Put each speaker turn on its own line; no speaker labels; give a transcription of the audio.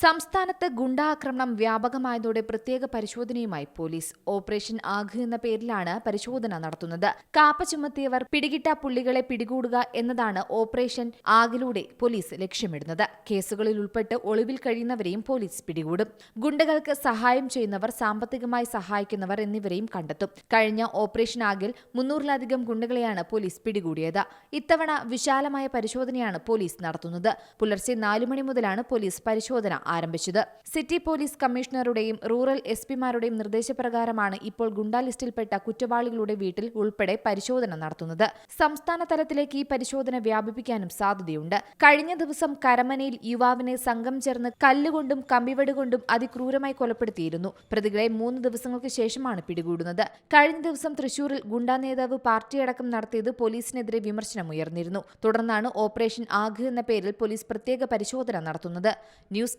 സംസ്ഥാനത്ത് ഗുണ്ടാക്രമണം വ്യാപകമായതോടെ പ്രത്യേക പരിശോധനയുമായി police operation ആഘ് എന്ന പേരിലാണ് പരിശോധന നടത്തുന്നത്. കാപ്പ ചുമത്തിയവർ പിടികിട്ട പുള്ളികളെ പിടികൂടുക എന്നതാണ് ഓപ്പറേഷൻ ആഗിലൂടെ പോലീസ് ലക്ഷ്യമിടുന്നത്. കേസുകളിൽ ഉൾപ്പെട്ട് ഒളിവിൽ കഴിയുന്നവരെയും പോലീസ് പിടികൂടും. ഗുണ്ടകൾക്ക് സഹായം ചെയ്യുന്നവർ സാമ്പത്തികമായി സഹായിക്കുന്നവർ എന്നിവരെയും കണ്ടെത്തും. കഴിഞ്ഞ ഓപ്പറേഷൻ ആഗിൽ മുന്നൂറിലധികം ഗുണ്ടകളെയാണ് പോലീസ് പിടികൂടിയത്. ഇത്തവണ വിശാലമായ പരിശോധനയാണ് പോലീസ് നടത്തുന്നത്. പുലർച്ചെ നാലു മണി മുതലാണ് പോലീസ് പരിശോധന ആരംഭിച്ചത്. സിറ്റി പോലീസ് കമ്മീഷണറുടെയും റൂറൽ എസ് പിമാരുടെയും നിർദ്ദേശപ്രകാരമാണ് ഇപ്പോൾ ഗുണ്ടാ ലിസ്റ്റിൽപ്പെട്ട കുറ്റവാളികളുടെ വീട്ടിൽ ഉൾപ്പെടെ പരിശോധന നടത്തുന്നത്. സംസ്ഥാന തലത്തിലേക്ക് ഈ പരിശോധന വ്യാപിപ്പിക്കാനും സാധ്യതയുണ്ട്. കഴിഞ്ഞ ദിവസം കരമനയിൽ യുവാവിനെ സംഘം ചേർന്ന് കല്ലുകൊണ്ടും കമ്പിവെടുകൊണ്ടും അതിക്രൂരമായി കൊലപ്പെടുത്തിയിരുന്നു. പ്രതികളെ മൂന്ന് ദിവസങ്ങൾക്ക് ശേഷമാണ് പിടികൂടുന്നത്. കഴിഞ്ഞ ദിവസം തൃശൂരിൽ ഗുണ്ടാ നേതാവ് പാർട്ടിയടക്കം നടത്തിയത് പോലീസിനെതിരെ വിമർശനമുയർന്നിരുന്നു തുടർന്നാണ് ഓപ്പറേഷൻ ആഗ് എന്ന പേരിൽ പോലീസ് പ്രത്യേക പരിശോധന നടത്തുന്നത്. News